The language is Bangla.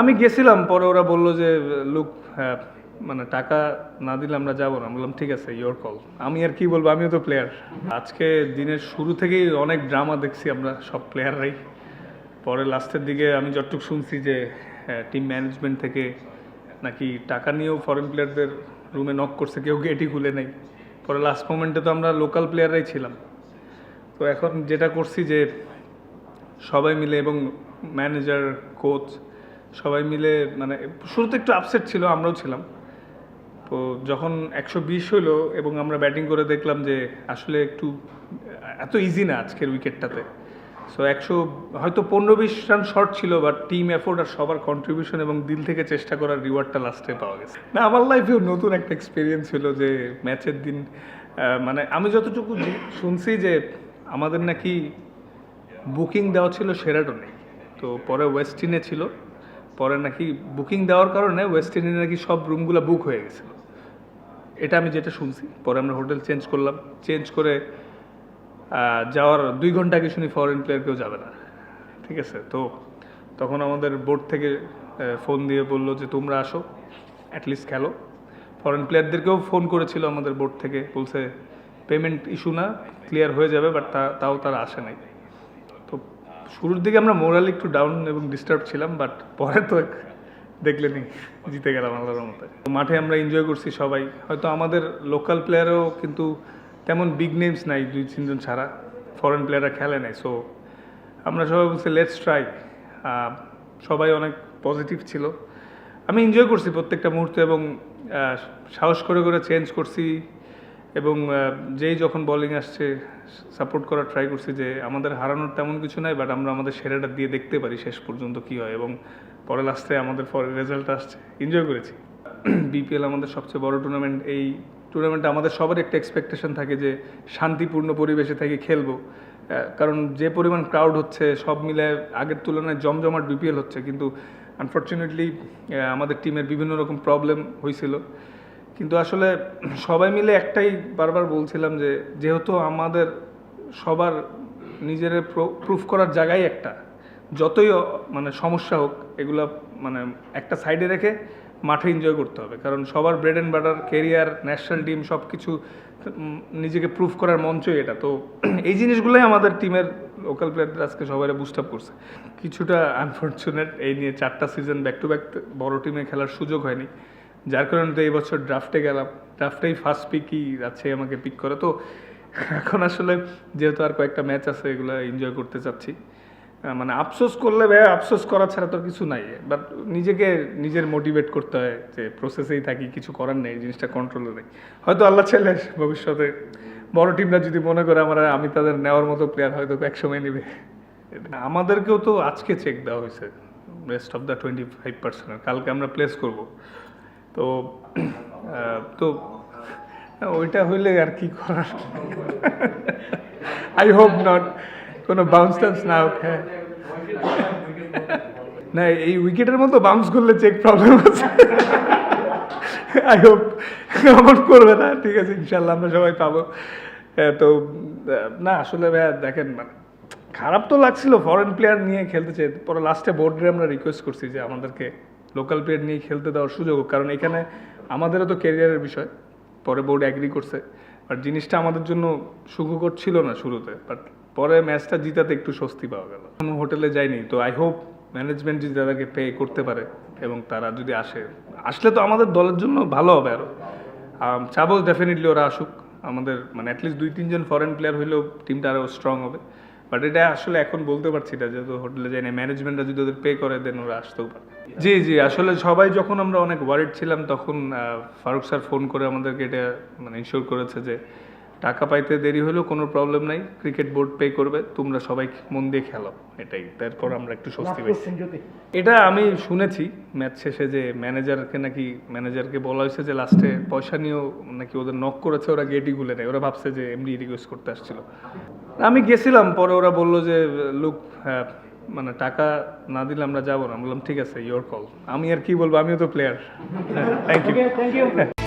আমি গেছিলাম, পরে ওরা বলল যে, লুক হ্যাঁ মানে টাকা না দিলে আমরা যাব না। বললাম, ঠিক আছে ইয়োর কল আমি আর কি বলব, আমিও তো প্লেয়ার আজকে দিনের শুরু থেকেই অনেক ড্রামা দেখছি আমরা, সব প্লেয়াররাই পরে লাস্টের দিকে আমি যতটুকু শুনছি যে টিম ম্যানেজমেন্ট থেকে নাকি টাকা নিয়েও ফরেন প্লেয়ারদের রুমে নক করছে, কেউ গেটই খুলে নেই। পরে লাস্ট মোমেন্টে তো আমরা লোকাল প্লেয়াররাই ছিলাম। তো এখন যেটা করছি যে, সবাই মিলে এবং ম্যানেজার কোচ সবাই মিলে মানে শুরুতে একটু আপসেট ছিল, আমরাও ছিলাম। তো যখন একশো বিশ হলো এবং আমরা ব্যাটিং করে দেখলাম যে আসলে একটু, এত ইজি না আজকের উইকেটটাতে সো একশো, হয়তো পনেরো বিশ রান শর্ট ছিল বাট টিম এফোর্ট আর সবার কন্ট্রিবিউশন এবং দিল থেকে চেষ্টা করার রিওয়ার্ডটা লাস্টে পাওয়া গেছে। না, আমার লাইফেও নতুন একটা এক্সপিরিয়েন্স ছিল যে ম্যাচের দিন মানে আমি যতটুকু শুনছি যে আমাদের নাকি বুকিং দেওয়া ছিল সেরাটনে তো পরে ওয়েস্টিনে ছিল। পরে নাকি বুকিং দেওয়ার কারণে ওয়েস্টিনে নাকি সব রুমগুলো বুক হয়ে গেছিল এটা আমি যেটা শুনছি, পরে আমরা হোটেল চেঞ্জ করলাম। চেঞ্জ করে যাওয়ার দুই ঘণ্টা আগে শুনি ফরেন প্লেয়ার কেউ যাবে না। ঠিক আছে? তো তখন আমাদের বোর্ড থেকে ফোন দিয়ে বলল যে, তোমরা আসো অ্যাটলিস্ট খেলো। ফরেন প্লেয়ারদেরকেও ফোন করেছিল আমাদের বোর্ড থেকে, বলছে পেমেন্ট ইস্যু না ক্লিয়ার হয়ে যাবে বাট তাও তারা আসে নাই। শুরুর দিকে আমরা মোরাল একটু ডাউন এবং ডিস্টার্ব ছিলাম বাট পরে তো দেখলেনি জিতে গেলাম আল্লাহর মতে মাঠে আমরা এনজয় করছি সবাই। হয়তো আমাদের লোকাল প্লেয়ারও কিন্তু তেমন বিগ নেমস নাই, দুই তিনজন ছাড়া। ফরেন প্লেয়াররা খেলে নাই সো আমরা সবাই বলছি লেটস ট্রাই সবাই অনেক পজিটিভ ছিল। আমি এনজয় করছি প্রত্যেকটা মুহূর্তে এবং সাহস করে করে চেঞ্জ করছি। এবং যেই যখন বোলিং আসছে সাপোর্ট করার ট্রাই করছি যে আমাদের হারানোর তেমন কিছু নাই বাট আমরা আমাদের সেরাটা দিয়ে দেখতে পারি শেষ পর্যন্ত কী হয় এবং পরে লাস্টে আমাদের পরে রেজাল্ট আসছে। এনজয় করেছি। বিপিএল আমাদের সবচেয়ে বড় টুর্নামেন্ট এই টুর্নামেন্টে আমাদের সবার একটা এক্সপেকটেশন থাকে যে শান্তিপূর্ণ পরিবেশে থেকে খেলব। কারণ যে পরিমাণ ক্রাউড হচ্ছে, সব মিলে আগের তুলনায় জমজমাট বিপিএল হচ্ছে, কিন্তু আনফর্চুনেটলি আমাদের টিমের বিভিন্ন রকম প্রবলেম হয়েছিল কিন্তু আসলে সবাই মিলে একটাই বারবার বলছিলাম যে, যেহেতু আমাদের সবার নিজের প্রুফ করার জায়গাই একটা, যতই মানে সমস্যা হোক, এগুলো মানে একটা সাইডে রেখে মাঠে এনজয় করতে হবে। কারণ সবার bread and butter career national team সব কিছু নিজেকে প্রুফ করার মঞ্চই এটা। তো এই জিনিসগুলোই আমাদের টিমের লোকাল প্লেয়ারদের আজকে সবাই বুস্ট আপ করছে। কিছুটা আনফর্চুনেট এই নিয়ে চারটা সিজন ব্যাক টু ব্যাক বড় টিমে খেলার সুযোগ হয়নি। যার কারণে তো এই বছর ড্রাফটে গেলাম। ড্রাফটেই ফার্স্ট পিকই আছে আমাকে পিক করে। তো এখন আসলে যেহেতু আর কয়েকটা ম্যাচ আছে, এগুলো এনজয় করতে চাচ্ছি। মানে আফসোস করলে ভাই, আফসোস করা ছাড়া তো কিছু নাই। বাট নিজেকে, নিজের মোটিভেট করতে হয় যে প্রসেসেই থাকি, কিছু করার নেই, জিনিসটা কন্ট্রোলে নেই। হয়তো আল্লাহ ছেলে ভবিষ্যতে বড় টিমরা যদি মনে করে আমার আমি তাদের নেওয়ার মতো প্লেয়ার হয়তো একসময় নেবে। আমাদেরকেও তো আজকে চেক দেওয়া হয়েছে। Rest of the twenty five percent কালকে আমরা প্লেস করব। তো তো, ওইটা হইলে আর কি করার? আই হোপ নট কোনো বাউন্স টাউন্স না হোক হ্যাঁ। না, এই উইকেটের মতো বাউন্স করলে চেক প্রবলেম আছে। আই হোপ এমন করবে না। ঠিক আছে, ইনশাল্লাহ আমরা সবাই পাবো। তো না, আসলে ভাইয়া, দেখেন মানে খারাপ তো লাগছিল ফরেন প্লেয়ার নিয়ে খেলতে চাই পরে লাস্টে বোর্ডে আমরা রিকোয়েস্ট করছি যে আমাদেরকে লোকাল প্লেয়ার নিয়ে খেলতে দেওয়ার সুযোগ কারণ এখানে আমাদেরও তো ক্যারিয়ারের বিষয়। পরে বোর্ড অ্যাগ্রি করছে। বাট জিনিসটা আমাদের জন্য সুখকর ছিল না শুরুতে। বাট পরে ম্যাচটা জিতাতে একটু স্বস্তি পাওয়া গেল। কোনো হোটেলে যাইনি তো আই হোপ ম্যানেজমেন্ট যদি তাদেরকে পে করতে পারে এবং তারা যদি আসে। আসলে তো আমাদের দলের জন্য ভালো হবে আরও চাবো ডেফিনেটলি ওরা আসুক। আমাদের মানে অ্যাটলিস্ট দুই তিনজন ফরেন প্লেয়ার হইলেও টিমটা আরও স্ট্রং হবে। বাট এটা আসলে এখন বলতে পারছি না, যেহেতু হোটেলে যাই না ম্যানেজমেন্টরা যদি ওদের পে করে দেন ওরা আসতেও পারে। জি জি আসলে সবাই যখন আমরা অনেক ওয়ারিড ছিলাম তখন ফারুক স্যার ফোন করে আমাদেরকে এটা মানে ইনশিওর করেছে যে টাকা পাইতে দেরি হলেও কোনো প্রবলেম নাই ক্রিকেট বোর্ড পে করবে তোমরা সবাই মন দিয়ে খেলো এটাই। তারপর আমরা একটু স্বস্তি পাইছি এটা আমি শুনেছি ম্যাচ শেষে যে ম্যানেজারকে নাকি ম্যানেজারকে বলা হয়েছে যে লাস্টে পয়সা নিয়েও নাকি ওদের নক করেছে ওরা গেটই খুলে নেয় ওরা ভাবছে যে এমনি রিকোয়েস্ট করতে আসছিল। আমি গেছিলাম পরে ওরা বলল যে লুক হ্যাঁ মানে টাকা না দিলে আমরা যাব না। বললাম, ঠিক আছে ইয়োর কল আমি আর কি বলব? আমিও তো player thank you thank you